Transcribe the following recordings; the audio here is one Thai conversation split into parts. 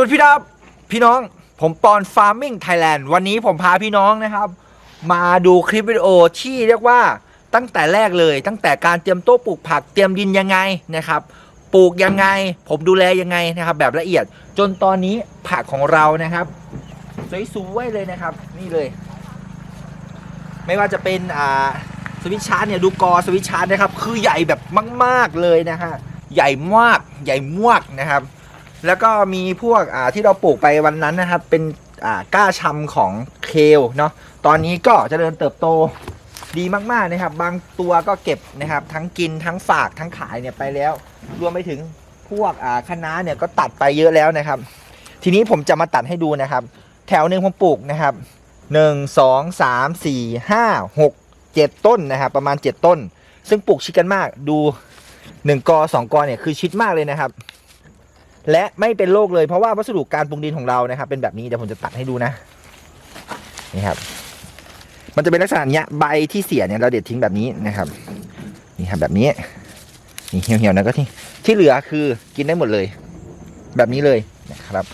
วัสดีพี่ดับพี่น้องผมปอนฟาร์มิงไทยแลนด์วันนี้ผมพาพี่น้องนะครับ มาดูคลิปวิดีโอที่เรียกว่าตั้งแต่แรกเลย ตั้งแต่การเตรียมโต๊ะปลูกผักเตรียมดินยังไงนะครับ ปลูกยังไง ผมดูแลยังไงนะครับ แบบละเอียดจนตอนนี้ผักของเรานะครับสวยๆเลยนะครับ นี่เลย ไม่ว่าจะเป็นอ่าสวิตชาร์จเนี่ยดูกอสวิตชาร์จนะครับ คือใหญ่แบบมาก ๆเลยนะฮะใหญ่มากใหญ่มากนะครับ แล้วก็มีพวกอ่าที่เราปลูกไปวันนั้นนะครับ เป็นอ่าก้าชำของเคลเนาะตอนนี้ก็เจริญเติบโตดีมากๆนะครับ บางตัวก็เก็บนะครับ ทั้งกินทั้งฝากทั้งขายเนี่ยไปแล้ว รวมไปถึงพวกอ่าคะน้าเนี่ยก็ตัดไปเยอะแล้วนะครับ ทีนี้ผมจะมาตัดให้ดูนะครับ แถวหนึ่งผมปลูกนะครับหนึ่งสองสามสี่ห้าหกเจ็ดต้นนะครับ ประมาณเจ็ดต้น ซึ่งปลูกชิดกันมากดูหนึ่งกอสองกอเนี่ยคือชิดมากเลยนะครับ และไม่เป็นโรคเลยเพราะว่าวัสดุการปรุงดินของเรานะครับ เป็นแบบนี้เดี๋ยวผมจะตัดให้ดูนะนี่ครับ มันจะเป็นลักษณะเนี้ยใบที่เสียเนี่ยเราเด็ดทิ้งแบบนี้นะครับนี่ครับแบบนี้นี่เหี่ยวๆนะก็ที่ที่เหลือคือกินได้หมดเลย แบบนี้เลยนะครับ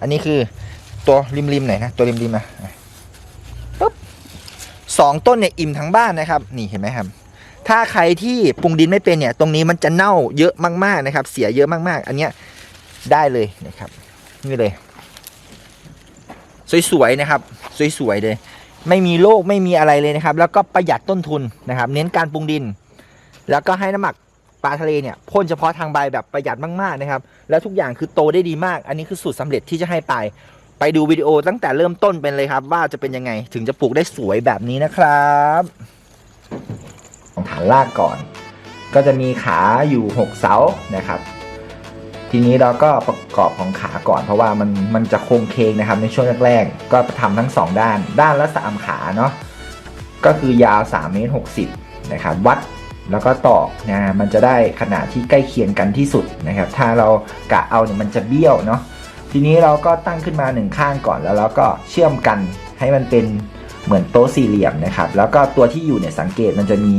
อันนี้คือตัวริมๆหน่อยนะตัวริมๆนะปุ๊บสองต้นเนี่ยอิ่มทั้งบ้านนะครับ นี่เห็นไหมครับถ้าใครที่ปรุงดินไม่เป็นเนี่ย ตรงนี้มันจะเน่าเยอะมากๆนะครับ เสียเยอะมากๆ อันเนี้ย ได้เลยนะครับ นี่เลย สวยๆนะครับ สวยๆเลย ไม่มีโรคไม่มีอะไรเลยนะครับ แล้วก็ประหยัดต้นทุนนะครับ เน้นการปรุงดิน แล้วก็ให้น้ำหมักปลาทะเลเนี่ยพ่นเฉพาะทางใบแบบประหยัดมากๆนะครับ แล้วทุกอย่างคือโตได้ดีมาก อันนี้คือสูตรสำเร็จที่จะให้ไป ไปดูวิดีโอตั้งแต่เริ่มต้นเป็นเลยครับ ว่าจะเป็นยังไงถึงจะปลูกได้สวยแบบนี้นะครับของฐานรากก่อน ก็จะมีขาอยู่หกเสานะครับ ทีนี้เราก็ประกอบของขาก่อน เพราะว่ามันมันจะโค้งเคงนะครับในช่วงแรกๆก็ทำทั้ง 2 ด้าน ด้านละ 3 ขาเนาะก็คือยาว3เมตร60นะครับวัดแล้วก็ตอกนะมันจะได้ขนาดที่ใกล้เคียงกันที่สุดนะครับ ถ้าเรากะเอาเนี่ยมันจะเบี้ยวเนาะทีนี้เราก็ตั้งขึ้นมาหนึ่งข้างก่อนแล้วเราก็เชื่อมกันให้มันเป็นเหมือนโต๊ะสี่เหลี่ยมนะครับ แล้วก็ตัวที่อยู่เนี่ยสังเกตมันจะมี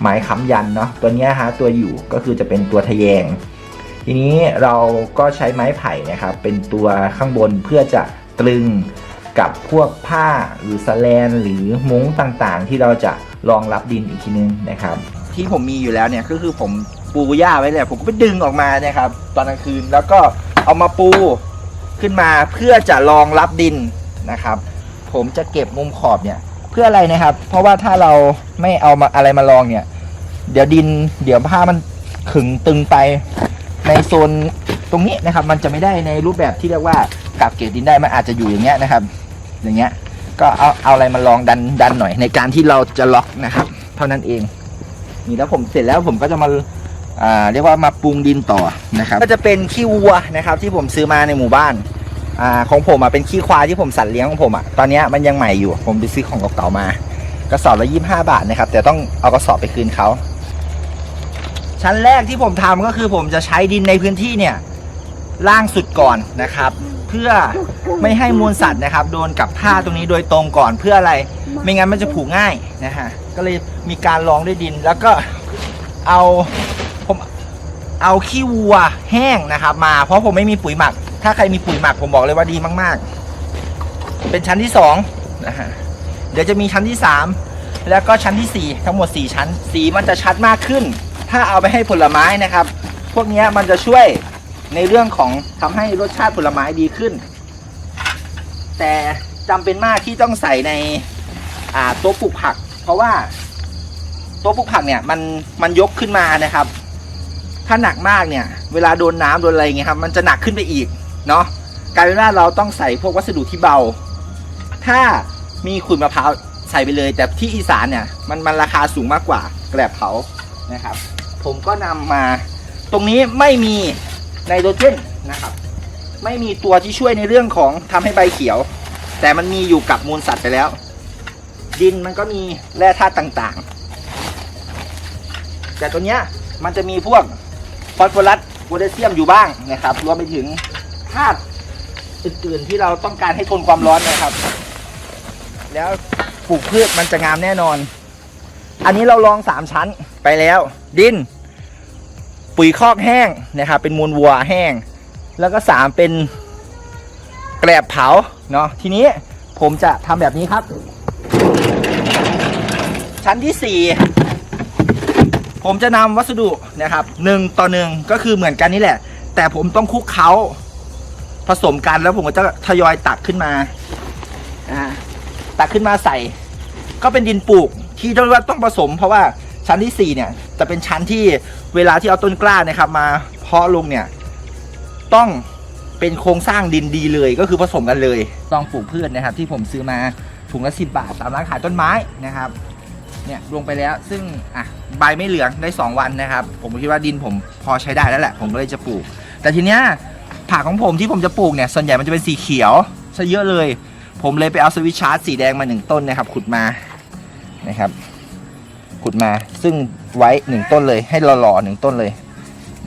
ไม้ค้ำยันเนาะตัวเนี้ยฮะตัวอยู่ก็คือจะเป็นตัวทะแยง ทีนี้เราก็ใช้ไม้ไผ่นะครับ เป็นตัวข้างบนเพื่อจะตรึงกับพวกผ้าหรือสแลน หรือมุ้งต่างๆ ที่เราจะรองรับดินอีกทีนึงนะครับ ที่ผมมีอยู่แล้วเนี่ยก็คือผมปูหญ้าไว้เลยผมก็ไปดึงออกมานะครับ ตอนกลางคืนแล้วก็เอามาปูขึ้นมาเพื่อจะรองรับดินนะครับ ผมจะเก็บมุมขอบเนี่ยเพื่ออะไรนะครับ เพราะว่าถ้าเราไม่เอามาอะไรมารองเนี่ย เดี๋ยวดิน เดี๋ยวผ้ามันขึงตึงไป ในโซนตรงนี้นะครับ มันจะไม่ได้ในรูปแบบที่เรียกว่ากับเกรดดินได้มันอาจจะอยู่อย่างเงี้ยนะครับ อย่างเงี้ยก็เอาเอาอะไรมาลองดันดันหน่อย ในการที่เราจะล็อกนะครับ เท่านั้นเอง นี่แล้วผมเสร็จแล้วผมก็จะมาอ่าเรียกว่ามาปรุงดินต่อนะครับ ก็จะเป็นขี้วัวนะครับ ที่ผมซื้อมาในหมู่บ้านอ่าของผมอะเป็นขี้ควายที่ผมสัตว์เลี้ยงของผมอะตอนนี้มันยังใหม่อยู่ ผมไปซื้อของเก่าๆมากระสอบละยี่บห้าบาทนะครับ แต่ต้องเอากระสอบไปคืนเขา ชั้นแรกที่ผมทำก็คือผมจะใช้ดินในพื้นที่เนี่ยล่างสุดก่อนนะครับ เพื่อไม่ให้มูลสัตว์นะครับ โดนกับผ้าตรงนี้โดยตรงก่อนเพื่ออะไร ไม่งั้นมันจะผุง่ายนะฮะก็เลยมีการรองด้วยดินแล้วก็เอาผมเอาขี้วัวแห้งนะครับ มาเพราะผมไม่มีปุ๋ยหมัก ถ้าใครมีปุ๋ยหมักผมบอกเลยว่าดีมาก ๆ เป็นชั้นที่สองนะฮะเดี๋ยวจะมีชั้นที่สามแล้วก็ชั้นที่สี่ทั้งหมดสี่ชั้น สีมันจะชัดมากขึ้น ถ้าเอาไปให้ผลไม้นะครับ พวกนี้มันจะช่วยในเรื่องของทำให้รสชาติผลไม้ดีขึ้น แต่จำเป็นมากที่ต้องใส่ในอ่าโต๊ะปลูกผัก เพราะว่าโต๊ะปลูกผักเนี่ยมันมันยกขึ้นมานะครับ ถ้าหนักมากเนี่ย เวลาโดนน้ำโดนอะไรเงี้ยครับมันจะหนักขึ้นไปอีกเนาะกลายเป็นว่าเราต้องใส่พวกวัสดุที่เบา ถ้ามีขุยมะพร้าวใส่ไปเลย แต่ที่อีสานเนี่ยมันมันราคาสูงมากกว่าแกลบเผานะครับ ผมก็นำมา ตรงนี้ไม่มีไนโตรเจนนะครับ ไม่มีตัวที่ช่วยในเรื่องของทำให้ใบเขียว แต่มันมีอยู่กับมูลสัตว์ไปแล้ว ดินมันก็มีแร่ธาตุต่างๆ แต่ตัวเนี้ยมันจะมีพวกฟอสฟอรัสโพแทสเซียมอยู่บ้างนะครับ รวมไปถึงธาตุอื่นๆที่เราต้องการให้ทนความร้อนนะครับ แล้วปลูกพืชมันจะงามแน่นอน อันนี้เราลองสามชั้นไปแล้ว ดิน ปุ๋ยคอกแห้งนะครับเป็นมูลวัวแห้ง แล้วก็สามเป็นแกลบเผาเนาะทีนี้ผมจะทำแบบนี้ครับ ชั้นที่4ผมจะนำวัสดุนะครับหนึ่งต่อหนึ่งก็คือเหมือนกันนี่แหละ แต่ผมต้องคุกเคล้าผสมกันแล้วผมก็จะทยอยตักขึ้นมา อ่า ตักขึ้นมาใส่ ก็เป็นดินปลูก ที่ต้องเรียกว่าต้องผสม เพราะว่าชั้นที่ 4 เนี่ย จะเป็นชั้นที่เวลาที่เอาต้นกล้านะครับมาเพาะลงเนี่ย ต้องเป็นโครงสร้างดินดีเลยก็คือผสมกันเลยต้องปลูกพืชนะครับ ที่ผมซื้อมาถุงละสิบาทตามร้านขายต้นไม้นะครับเนี่ยลงไปแล้วซึ่งอะใบไม่เหลืองได้ 2 วันนะครับ ผมคิดว่าดินผมพอใช้ได้แล้วแหละ ผมก็เลยจะปลูก แต่ทีเนี้ยผักของผมที่ผมจะปลูกเนี่ยส่วนใหญ่มันจะเป็นสีเขียวซะเยอะเลย ผมเลยไปเอาสวิตช์ชาร์จสีแดงมาหนึ่งต้นนะครับขุดมา นะครับขุดมาซึ่งไว้หนึ่งต้นเลยให้หล่อๆหนึ่งต้นเลย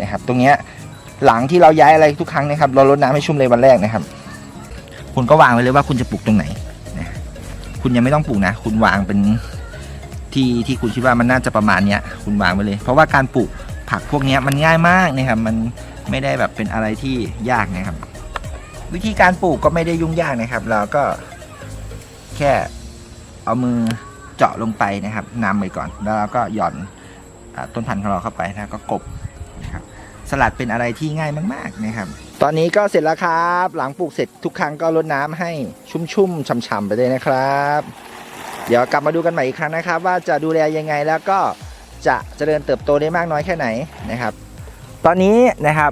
นะครับ ตรงเนี้ยหลังที่เราย้ายอะไรทุกครั้งนะครับ เราลดน้ำให้ชุ่มเลยวันแรกนะครับ คุณก็วางไว้เลยว่าคุณจะปลูกตรงไหนนะคุณยังไม่ต้องปลูกนะ คุณวางเป็นที่ที่คุณคิดว่ามันน่าจะประมาณเนี้ย คุณวางไปเลย เพราะว่าการปลูกผักพวกเนี้ยมันง่ายมากนะครับ มันไม่ได้แบบเป็นอะไรที่ยากนะครับ วิธีการปลูกก็ไม่ได้ยุ่งยากนะครับ เราก็แค่เอามือ เจาะลงไปนะครับนำไปก่อน แล้วเราก็หย่อนอต้นพันธุ์ของเราเข้าไปนะก็กบนะครับสลัดเป็นอะไรที่ง่ายมาก ๆนะครับ ตอนนี้ก็เสร็จแล้วครับ หลังปลูกเสร็จทุกครั้งก็รดน้ำให้ชุ่มๆฉ่ำๆไปเลยนะครับ เดี๋ยวกลับมาดูกันใหม่อีกครั้งนะครับ ว่าจะดูแลยังไงแล้วก็จะเจริญเติบโตได้มากน้อยแค่ไหนนะครับ ตอนนี้นะครับ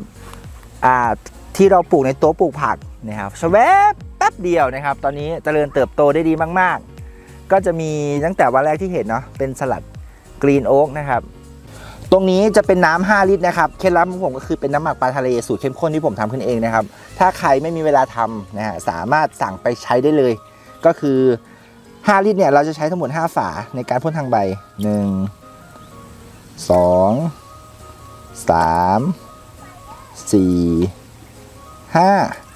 ที่เราปลูกในโต๊ะปลูกผักนะครับชแวบแป๊บเดียวนะครับ ตอนนี้เจริญเติบโตได้ดีมากๆ ก็จะมีตั้งแต่วันแรกที่เห็นเนาะเป็นสลัดกรีนโอ๊กนะครับตรงนี้จะเป็นน้ำ5ลิตรนะครับ เคล็ดลับของผมก็คือเป็นน้ำหมักปลาทะเลสูตรเข้มข้นที่ผมทำขึ้นเองนะครับ ถ้าใครไม่มีเวลาทำนะฮะสามารถสั่งไปใช้ได้เลย ก็คือ 5 ลิตรเนี่ยเราจะใช้ทั้งหมด 5 ฝาในการพ่นทางใบ 1 2 3 4 5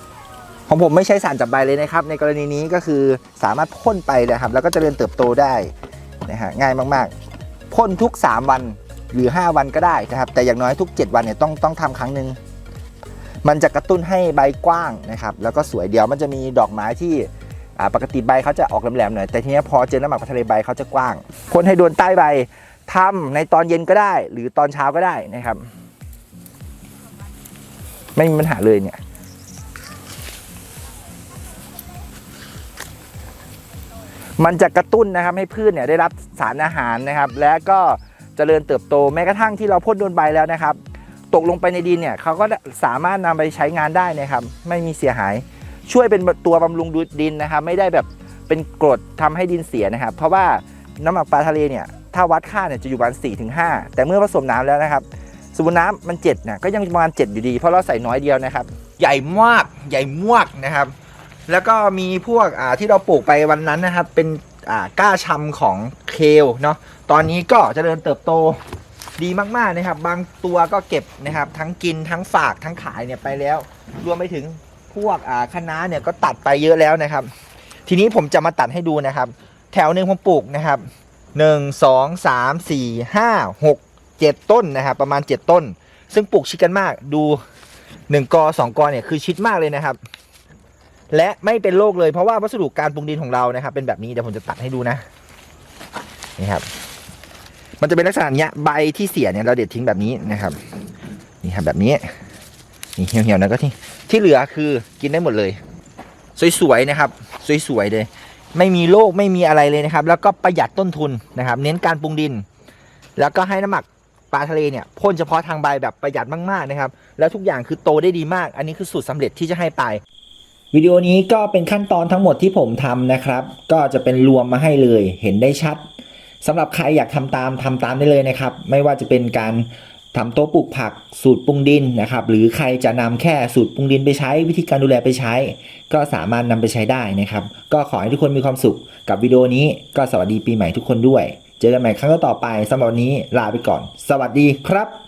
ของผมไม่ใช้สารจับใบเลยนะครับ ในกรณีนี้ก็คือสามารถพ่นไปนะครับ แล้วก็จเจริญเติบโตได้นะฮะง่ายมากๆพ่นทุก 3 วันหรือ 5 วันก็ได้นะครับ แต่อย่างน้อยทุก 7 วันเนี่ยต้องต้องทำครั้งหนึ่งมันจะกระตุ้นให้ใบกว้างนะครับ แล้วก็สวยเดียวมันจะมีดอกไม้ที่ปกติใบเขาจะออกแหลมๆหน่อยแต่ทีนี้พอเจอน้ำหมักพัทะเลใบเขาจะกว้างพ่นให้โดนใต้ใบทำในตอนเย็นก็ได้ หรือตอนเช้าก็ได้นะครับ ไม่มีปัญหาเลยเนี่ย มันจะกระตุ้นนะครับให้พืชเนี่ยได้รับสารอาหารนะครับ และก็เจริญเติบโตแม้กระทั่งที่เราพ่นโดนใบแล้วนะครับ ตกลงไปในดินเนี่ยเขาก็สามารถนำไปใช้งานได้นะครับ ไม่มีเสียหาย ช่วยเป็นตัวบำรุงดินนะครับ ไม่ได้แบบเป็นกรดทำให้ดินเสียนะครับ เพราะว่าน้ำหมักปลาทะเลเนี่ยถ้าวัดค่าเนี่ยจะอยู่ประมาณ4ถึง5แต่เมื่อผสมน้ำแล้วนะครับสมมติน้ำมัน7เนี่ยก็ยังประมาณ7อยู่ดี เพราะเราใส่น้อยเดียวนะครับ ใหญ่มากใหญ่มากนะครับ แล้วก็มีพวกอ่าที่เราปลูกไปวันนั้นนะครับ เป็นอ่าก้าชำของเคลเนาะตอนนี้ก็จเจริญเติบโตดีมากๆนะครับ บางตัวก็เก็บนะครับ ทั้งกินทั้งฝากทั้งขายเนี่ยไปแล้ว รวมไปถึงพวกอ่าคะน้าเนี่ยก็ตัดไปเยอะแล้วนะครับ ทีนี้ผมจะมาตัดให้ดูนะครับ แถวหนึ่งผมปลูกนะครับหนึ่งสองสามสี่ห้าหกเจ็ดต้นนะครับ ประมาณเจ็ดต้น ซึ่งปลูกชิดกันมากดูหนึ่งกอสองกอเนี่ยคือชิดมากเลยนะครับ และไม่เป็นโรคเลยเพราะว่าวัสดุการปรุงดินของเรานะครับ เป็นแบบนี้เดี๋ยวผมจะตัดให้ดูนะนี่ครับ มันจะเป็นลักษณะเนี้ยใบที่เสียเนี่ยเราเด็ดทิ้งแบบนี้นะครับนี่ครับแบบนี้นี่เหี่ยวๆนะก็ที่ที่เหลือคือกินได้หมดเลย สวยๆนะครับ สวยๆเลย ไม่มีโรคไม่มีอะไรเลยนะครับ แล้วก็ประหยัดต้นทุนนะครับ เน้นการปรุงดิน แล้วก็ให้น้ำหมักปลาทะเลเนี่ยพ่นเฉพาะทางใบแบบประหยัดมากๆนะครับ แล้วทุกอย่างคือโตได้ดีมาก อันนี้คือสูตรสำเร็จที่จะให้ไป วิดีโอนี้ก็เป็นขั้นตอนทั้งหมดที่ผมทำนะครับ ก็จะเป็นรวมมาให้เลยเห็นได้ชัดสำหรับใครอยากทำตามทำตามได้เลยนะครับ ไม่ว่าจะเป็นการทำโต๊ะปลูกผักสูตรปรุงดินนะครับ หรือใครจะนำแค่สูตรปรุงดินไปใช้ วิธีการดูแลไปใช้ ก็สามารถนำไปใช้ได้นะครับ ก็ขอให้ทุกคนมีความสุขกับวิดีโอนี้ก็สวัสดีปีใหม่ทุกคนด้วย เจอกันใหม่ครั้งต่อไปสำหรับวันนี้ลาไปก่อน สวัสดีครับ